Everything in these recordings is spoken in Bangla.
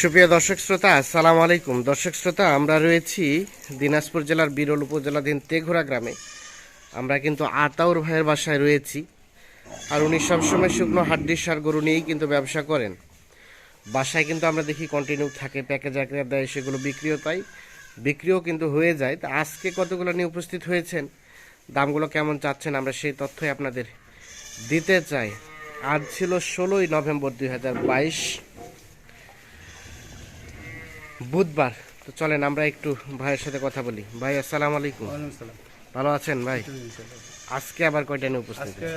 সুপ্রিয় দর্শক শ্রোতা, আসসালামু আলাইকুম। দর্শক শ্রোতা, আমরা রয়েছি দিনাজপুর জেলার বিরল উপজেলাধীন তেঘোড়া গ্রামে। আমরা কিন্তু আতাউর ভাইয়ের বাসায় রয়েছি। আর উনি সবসময় শুকনো হাড্ডির সার গরু নিয়েই কিন্তু ব্যবসা করেন। বাসায় কিন্তু আমরা দেখি কন্টিনিউ থাকে প্যাকেজ আকারে দেয়, সেগুলো বিক্রিও তাই বিক্রিও কিন্তু হয়ে যায়। তা আজকে কতগুলো নিয়ে উপস্থিত হয়েছেন? দামগুলো কেমন চাচ্ছেন? আমরা সেই তথ্যই আপনাদের দিতে চাই। আজ ছিল ষোলোই নভেম্বর দুই হাজার বাইশ। বুধবার। তো চলেন আমরা একটু ভাইয়ের সাথে কথা বলি। ভাই আসসালাম আলাইকুম। ভালো আছেন ভাই? আজকে আবার কয়টা নিয়ে উপস্থিত? আজকে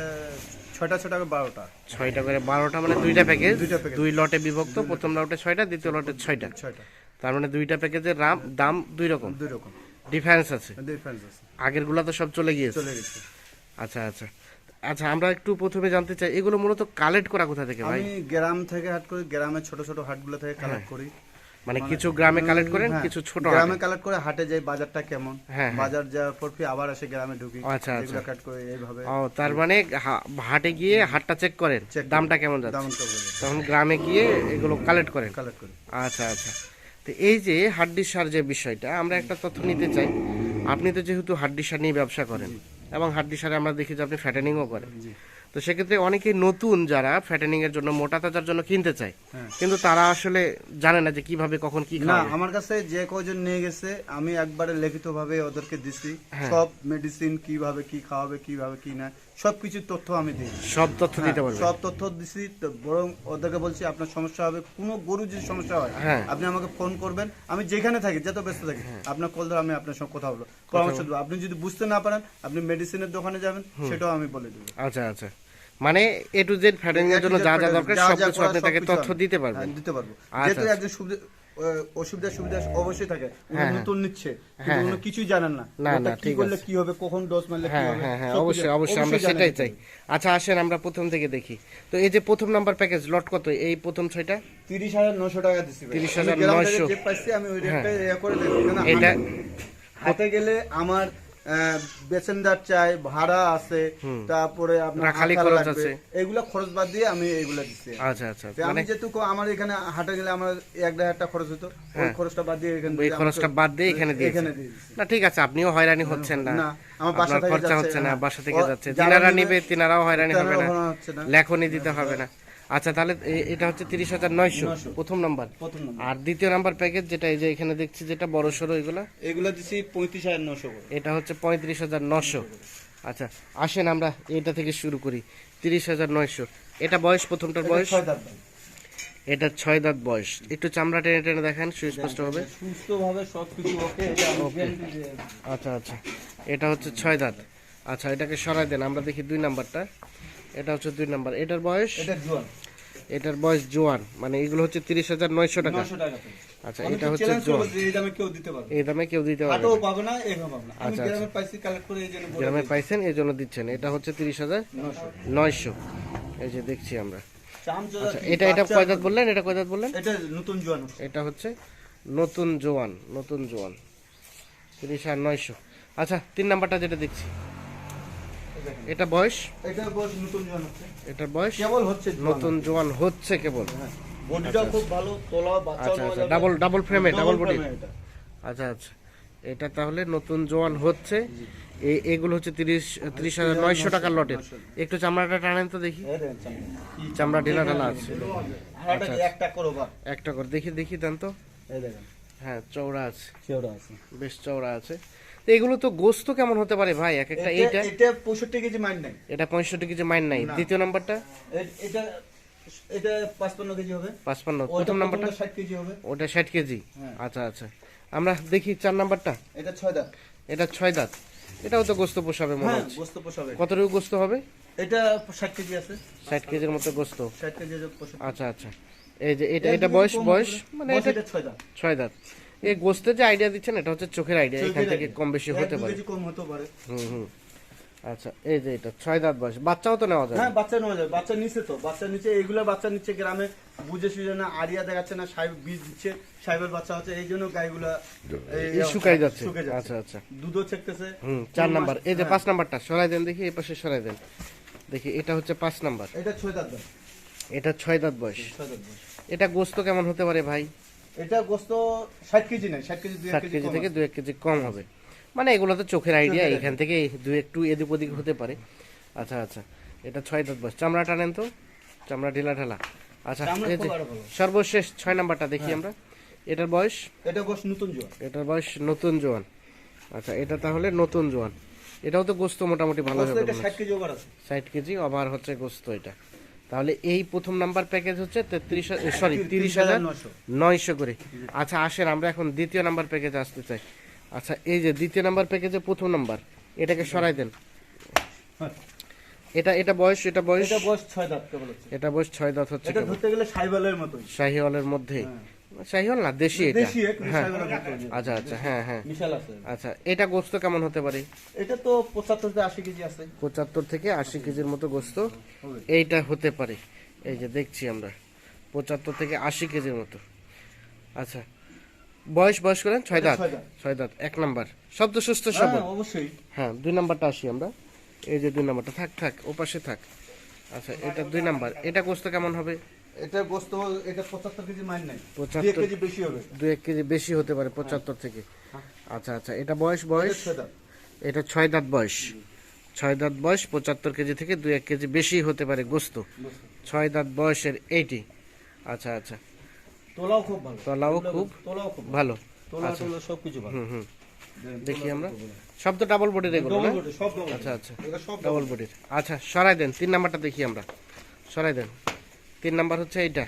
ছয়টা ছটা করে বারোটা। ছয়টা করে বারোটা মানে দুইটা প্যাকেজ দুই লটে বিভক্ত প্রথম লটে ছয়টা দ্বিতীয় লটে ছয়টা। ছয়টা। তার মানে দুইটা প্যাকেজের রাম দাম দুই রকম? দুই রকম। ডিফারেন্স আছে? ডিফারেন্স আছে। আগেরগুলা তো সব চলে গিয়েছে? চলে গেছে। আচ্ছা আচ্ছা। আচ্ছা আমরা একটু প্রথমে জানতে চাই এগুলো মূলত কালেক্ট করা কোথা থেকে ভাই? আমি গ্রাম থেকে হাট করি গ্রামের ছোট ছোট হাটগুলো থেকে কালেক্ট করি। মানে কিছু গ্রামে কালেক্ট করেন হ্যাঁ, কিছু ছোট গ্রামে কালেক্ট করে হাটে যাই বাজারটা কেমন? হ্যাঁ, হ্যাঁ। বাজার যাওয়ার পর আবার এসে গ্রামে ঢুকি আচ্ছা, আচ্ছা। কাট করে এইভাবে। ও তার মানে হাটে গিয়ে হাটটা চেক করেন দামটা কেমন যাচ্ছে? তখন গ্রামে গিয়ে এগুলো কালেক্ট করেন। কালেক্ট করেন আচ্ছা আচ্ছা। তো এই যে হাড্ডি সার যে বিষয়টা আমরা একটা তথ্য নিতে চাই। আপনি তো যেহেতু হাড্ডি সার নিয়ে ব্যবসা করেন এবং হাড্ডি সারে আমরা দেখি যে আপনি ফ্যাটেনিংও করেন। জি। তো সেক্ষেত্রে অনেকেই নতুন যারা ফ্যাটেনিং এর জন্য মোটা তাজার জন্য কিনতে চায় হ্যাঁ। কিন্তু তারা আসলে জানে না যে কীভাবে কখন কি না আমার কাছে যে কজন নিয়ে গেছে আমি একবারে লিখিত ভাবে ওদেরকে দিছি হ্যাঁ। সব মেডিসিন কীভাবে কি খাওয়াবে কীভাবে কি না সবকিছু তথ্য আমি দিই। সব তথ্য দিতে পারবে। সব তথ্য দিছি বরং ওদেরকে বলছি আপনার সমস্যা হবে। কোনো গরু যদি সমস্যা হয় হ্যাঁ। আপনি আমাকে ফোন করবেন। আমি যেখানে থাকি যত ব্যস্ত থাকি আপনার কল ধরে আমি আপনার সঙ্গে কথা বলব। পরামর্শ দেবো। আপনি যদি বুঝতে না পারেন আপনি মেডিসিনের দোকানে যাবেন সেটাও আমি বলে দেবো। আচ্ছা আচ্ছা। মানে এ টু জেড ফ্যাটেনিং এর জন্য যা যা দরকার সবকিছু করার আপনি তাকে তথ্য দিতে পারবেন। হ্যাঁ, দিতে পারব। আচ্ছা, যেহেতু আচ্ছা। একজন অসুবিধা সুবিধা অবশ্যই থাকে। উনি হ্যাঁ, নতুন নিচ্ছে হ্যাঁ, কিন্তু উনি কিছুই জানেন না। না, না, কি ঠিক করলে কি হবে কখন ডোজ মারলে কি হ্যাঁ হবে হ্যাঁ হ্যাঁ অবশ্যই অবশ্যই আমরা সেটাই চাই। আচ্ছা আসেন আমরা প্রথম থেকে দেখি। তো এই যে প্রথম নাম্বার প্যাকেজ লট কত? এই প্রথম ছয়টা? তিরিশ হাজার নশো টাকা দিচ্ছি। 30,900 গ্রাম যে পাইছি আমি ওই রেটটা ইয়ে করে দেবো। এটা হাতে গেলে আমার বেসেন্দার চাই ভাড়া আছে তারপরে আপনার আঠা খরচ আছে। এগুলা খরচ বাদ দিয়ে আমি এগুলা দিচ্ছি আচ্ছা আচ্ছা। আমি মানে যেহেতু আমার এখানে হাটে গেলে আমার এক দেড় হাজার খরচ হতো ওই খরচটা বাদ দিয়ে এখানে হ্যাঁ। দিয়ে খরচটা বাদ দিয়ে এখানে দিয়েছেন। এখানে দিয়ে না ঠিক আছে আপনিও হয়রানি হচ্ছেন না। আমার বাসা থেকে খরচা যাচ্ছে, হচ্ছে না হ্যাঁ। বাসা থেকে যাচ্ছে। তিনারা নিবে, তিনারাও হয়রানি হবে না। লেখনি দিতে হবে না। আচ্ছা তাহলে এটা হচ্ছে তিরিশ হাজার নয়শো। প্রথম নাম্বার। আর দ্বিতীয় নাম্বার প্যাকেজ যেটা এই যে এখানে দেখছি যেটা বড় সড়ো এগুলা? এগুলো দিচ্ছি পঁয়ত্রিশ হাজার নশো এটা হচ্ছে পঁয়ত্রিশ হাজার নশো আচ্ছা আসেন আমরা এটা থেকে শুরু করি। তিরিশ হাজার নয়শো। এটা বয়স প্রথমটার বয়স? এটা ছয় দাঁত বয়স। একটু চামড়া টেনে টেনে দেখেন সুস্পষ্ট হবে সুস্থ ভাবে সবকিছু ওকে আচ্ছা আচ্ছা। এটা হচ্ছে ছয় দাঁত আচ্ছা এটাকে সরাই দেন। আমরা দেখি দুই নাম্বারটা। এটা হচ্ছে দুই নাম্বার। এটার বয়স? এটা জোয়ান। এটার বয়স জোয়ান। মানে এগুলো হচ্ছে তিরিশ হাজার নয়শো টাকা। আচ্ছা এটা হচ্ছে জোয়ান। এই দামে কেউ দিতে পারবে। না। আচ্ছা, গ্রামে দিই। পাইছেন এই জন্য দিচ্ছেন। এটা হচ্ছে তিরিশ হাজার নয়শো। এই যে দেখছি আমরা। আচ্ছা এটা এটা বাচ্চা- কয় দাঁত বললেন? এটা কয় দাঁত বললেন? এটা নতুন জোয়ান। হচ্ছে। এটা হচ্ছে নতুন জোয়ান নতুন জোয়ান। তিরিশ আর নয়শো। আচ্ছা তিন নাম্বারটা যেটা দেখছি। এটা বয়স? এটা বয়স নতুন জোয়ান হচ্ছে। এটার বয়স? কেবল হচ্ছে নতুন জোয়ান হচ্ছে কেবল। হ্যাঁ। বডিটাও খুব ভালো তোলা বাচ্চা আচ্ছা আচ্ছা। ডাবল ডাবল ফ্রেমে ডাবল বডি আচ্ছা আচ্ছা। এটা তাহলে নতুন জোয়ান হচ্ছে। এগুলো হচ্ছে তিরিশ তিরিশ হাজার নয়শো টাকার লটের। একটু চামড়াটা টানেন তো দেখি। চামড়া। ঢিলা ঢালা আছে। আচ্ছা, একটা করো একটা করে। দেখি দেখি দেন তো। হ্যাঁ চৌড়া আছে। কেওড়া আছে। বেশ চৌড়া আছে। তো এগুলো তো গোস্ত কেমন হতে পারে ভাই? এক একটা এইটা? এটা এটা 65 কেজি মাইন্ড নাই। এটা পঁয়ষট্টি কেজি মাইন নাই। দ্বিতীয় নাম্বারটা? এটা এটা 55 কেজি হবে। পাঁচপান্ন। ওটা প্রথম নাম্বারটা? 60 কেজি হবে। ওটা ষাট কেজি? হ্যাঁ। আচ্ছা আচ্ছা। আমরা দেখি চার নাম্বারটা। এটা 6 দাঁত। এটা ছয় দাঁত। এটাও তো গোস্ত পোষাবে মনে হ্যাঁ হচ্ছে। গোস্ত পোষাবে। কতটুকু গোস্ত হবে? এটা 60 কেজি আছে। ষাট কেজির মতো গোস্ত। 60 কেজি পোষাবে আচ্ছা আচ্ছা। এই যে এটা এটা বয়স বয়স মানে এটা এটা 6 দাঁত। ছয় দাঁত। এই গোস্তের যে আইডিয়া দিচ্ছেন এটা হচ্ছে চোখের আইডিয়া এখান থেকে কম বেশি হতে পারে। কম হতে পারে। হুম হুম। আচ্ছা এই যে এটা ছয় দাঁত বয়স। বাচ্চাও তো নেওয়া যায়? হ্যাঁ বাচ্চা নেওয়া যায়। বাচ্চা নিচে তো বাচ্চা নিচে বাচ্চা নিচে গ্রামে বুঝে সুঝে না আরিয়া দেখাচ্ছে না সাহেব বীজ দিচ্ছে সাহেবের বাচ্চা হচ্ছে এই জন্য গাইগুলা শুকাই যাচ্ছে। আচ্ছা আচ্ছা। দুধও ছেকতেছে। হুম চার নাম্বার। এই যে হ্যাঁ। পাঁচ নাম্বারটা সরাই দেন দেখি এই পাশে সরাই দেন। দেখি এটা হচ্ছে পাঁচ নাম্বার। এটা ছয় দাঁত এটা ছয় দাঁত বয়স। এটা গোস্ত কেমন হতে পারে ভাই? এটা গোস্ত ষাট কেজি নাই ষাট কেজি ষাট কেজি থেকে। দু এক কেজি কম হবে। মানে এগুলো তো চোখের আইডিয়া এখান থেকে দু একটু এদিক ওদিক হতে পারে। আচ্ছা আচ্ছা। এটা ছয় দাঁত বয়স। চামড়া টানেন তো? চামড়া ঢিলা ঢালা। আচ্ছা এই যে। সর্বশেষ ছয় নাম্বারটা দেখি হ্যাঁ। আমরা। এটার বয়স? এটা গোস্ত নতুন জোয়ার এটার বয়স নতুন জোয়ান। আচ্ছা এটা তাহলে নতুন জোয়ান। এটাও তো গোস্ত মোটামুটি ভালো হবে ষাট কেজি ওভার আছে। ষাট কেজি আবার হচ্ছে গোস্ত এটা। তাহলে এই প্রথম নাম্বার প্যাকেজ হচ্ছে তেত্রিশ সরি তিরিশ হাজার নয়শো। করে। আচ্ছা আসেন আমরা এখন দ্বিতীয় নাম্বার প্যাকেজে আসতে চাই। আচ্ছা এই যে দ্বিতীয় নাম্বার প্যাকেজে প্রথম নাম্বার এটাকে সরাই দেন। হ্যাঁ। এটা এটা বয়স এটা বয়স? এটা বয়স ছয় দাঁত হচ্ছে। এটা বয়স ছয় দাঁত হচ্ছে এটা। ধরতে গেলে শাহিওয়ালের মধ্যে শাহিওয়াল না? দেশি এটা? দেশি হ্যাঁ। আচ্ছা আচ্ছা হ্যাঁ হ্যাঁ। বিশাল আছে। আচ্ছা এটা গোস্ত কেমন হতে পারে? এটা তো পঁচাত্তর থেকে আশি কেজি আছে। পঁচাত্তর থেকে আশি কেজির মতো গোস্ত। এইটা হতে পারে। এই যে দেখছি আমরা। পঁচাত্তর থেকে আশি কেজির মতো। আচ্ছা বয়স বয়স করেন? ছয় দাঁত। ছয় দাঁত। এক নাম্বার। শব্দ সুস্থ সবল। হ্যাঁ, অবশ্যই। হ্যাঁ দুই নাম্বারটা আসি আমরা। এই যে দুই নাম্বারটা। থাক থাক ও পাশে থাক। আচ্ছা এটা দুই নাম্বার। এটা গোস্ত কেমন হবে? এটা গোস্ত এটা পঁচাত্তর কেজি মাইন নাই। 75 কেজি বেশি হবে। দু এক কেজি বেশি হতে পারে পঁচাত্তর থেকে। আচ্ছা আচ্ছা এটা বয়স বয়স? এটা ছয় দাঁত। বয়স। ছয় দাঁত বয়স পঁচাত্তর কেজি থেকে দু এক কেজি বেশি হতে পারে গোস্ত। ছয় দাঁত বয়সের এইটি। আচ্ছা আচ্ছা। তোলাও খুব ভালো। তলাও খুব তোলাও খুব ভালো। তোলা তোলা সবকিছু ভালো। হুম হুম। দেখি আমরা। সব তো ডাবল বডির এগুলো সব আচ্ছা আচ্ছা। এটা সব ডাবল বডির আচ্ছা সরাই দেন তিন নাম্বারটা দেখি আমরা। সরাই দেন। তিন নাম্বার হচ্ছে এইটা।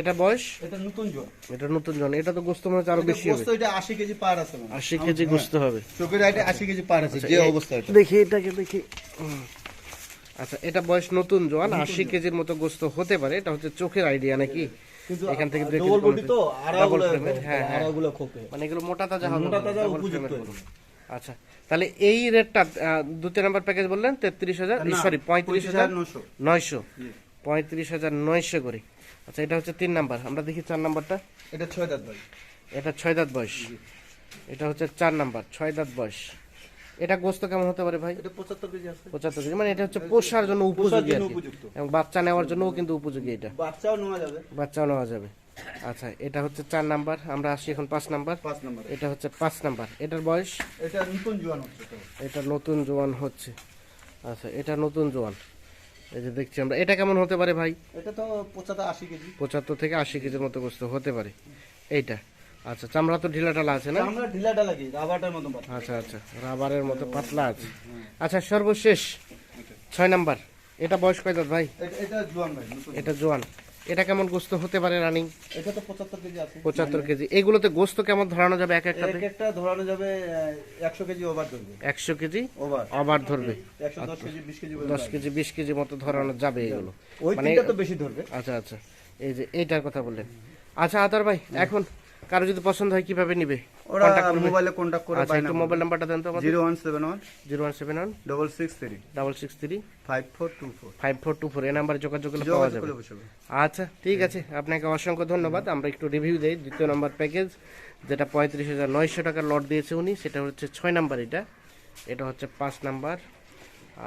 এটা বয়স? এটা নতুন জোয়ার এটা নতুন জন। এটা তো গোস্ত মনে আরও বেশি হবে। এটা আশি কেজি পার আছে মানে। আশি কেজি গোস্ত হবে। চোখের আইটে আশি কেজি পার আছে যে অবস্থা এটা। দেখি এটাকে দেখি। আচ্ছা এটা বয়স নতুন জোয়ান আশি কেজির মতো গোস্ত হতে পারে। এটা হচ্ছে চোখের আইডিয়া নাকি? এখান থেকে ডবল বডি তো আড়াগুলো হ্যাঁ, হ্যাঁ। আড়াগুলো খোপে। মানে এগুলো মোটা তাজা হবে মোটা তাজা উপযুক্ত। আচ্ছা তাহলে এই রেটটা দ্বিতীয় নাম্বার প্যাকেজ বললেন তেত্রিশ হাজার না, সরি পঁয়ত্রিশ হাজার নশো নয়শো। পঁয়ত্রিশ হাজার নয়শো করে। আচ্ছা এটা হচ্ছে তিন নাম্বার। আমরা দেখি চার নাম্বারটা। এটা ছয় দাঁত ভাই এটা ছয় দাঁত বয়স। এটা হচ্ছে চার নাম্বার ছয় দাঁত বয়স। এটা গোস্ত কেমন হতে পারে ভাই? এটা পঁচাত্তর কেজি আছে। পঁচাত্তর কেজি। মানে এটা হচ্ছে পোষার জন্য উপযোগী। এবং বাচ্চা নেওয়ার জন্যও কিন্তু উপযোগী এটা। বাচ্চাও নেওয়া যাবে। বাচ্চাও নেওয়া যাবে। আচ্ছা এটা হচ্ছে চার নাম্বার। আমরা আসি এখন পাঁচ নাম্বার। পাঁচ নম্বর। এটা হচ্ছে পাঁচ নাম্বার। এটার বয়স? এটা নতুন জোয়ান হচ্ছে এটা নতুন জোয়ান হচ্ছে। আচ্ছা এটা নতুন জোয়ান। এই যে দেখছি আমরা। এটা কেমন হতে পারে ভাই? এটা তো পঁচাত্তর আশি কেজি। পঁচাত্তর থেকে আশি কেজির মতো গোস্ত হতে পারে। এইটা। আচ্ছা চামড়া তো ঢিলা ঢালা আছে না? চামড়া ঢিলা ঢালা কি রাবারের মতো পাতলা। আচ্ছা আচ্ছা রাবারের মতো পাতলা আছে। আচ্ছা সর্বশেষ ছয় নাম্বার। এটা বয়স কয় দাঁত ভাই? এটা জোয়ান ভাই এটা জোয়ান। এটা কেমন গোস্ত হতে পারে রানিং? এটা তো পঁচাত্তর কেজি আছে। পঁচাত্তর কেজি। এগুলোতে গোস্ত কেমন ধরানো যাবে এক একটাতে এক একটা ধরানো যাবে একশো কেজি ওভার ধরবে। একশো কেজি ওভার আবার ধরবে? একশো দশ কেজি বিশ কেজি দশ কেজি বিশ কেজি মতো ধরানো যাবে এগুলো। ওই মানে তিনটা তো বেশি ধরবে। আচ্ছা আচ্ছা। এই যে এইটার কথা বললেন। আচ্ছা আদার ভাই এখন কারও যদি পছন্দ হয় কীভাবে নিবে? ওরা মোবাইলে করে আচ্ছা একটু মোবাইল নাম্বারটা দেন তো আমাদের। এই নাম্বারে যোগাযোগ করলে পাওয়া যাবে। আচ্ছা ঠিক আছে আপনাকে অসংখ্য ধন্যবাদ। আমরা একটু রিভিউ দেই দ্বিতীয় নাম্বার প্যাকেজ যেটা পঁয়ত্রিশ হাজার নয়শো টাকার লট দিয়েছে উনি সেটা হচ্ছে ছয় নাম্বার এটা। এটা হচ্ছে পাঁচ নাম্বার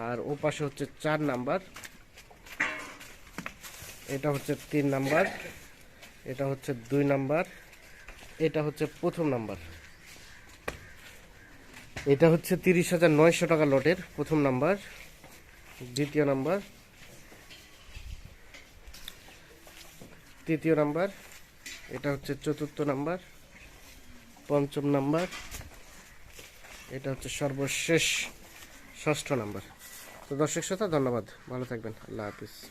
আর ও পাশে হচ্ছে চার নাম্বার এটা হচ্ছে তিন নাম্বার এটা হচ্ছে দুই নাম্বার এটা হচ্ছে প্রথম নাম্বার। এটা হচ্ছে তিরিশ হাজার নয়শো টাকা লটের প্রথম নাম্বার, দ্বিতীয় নাম্বার, তৃতীয় নাম্বার, এটা হচ্ছে চতুর্থ নাম্বার, পঞ্চম নাম্বার, এটা হচ্ছে সর্বশেষ ষষ্ঠ নাম্বার। তো দর্শক শ্রোতা, ধন্যবাদ। ভালো থাকবেন। আল্লাহ হাফিজ।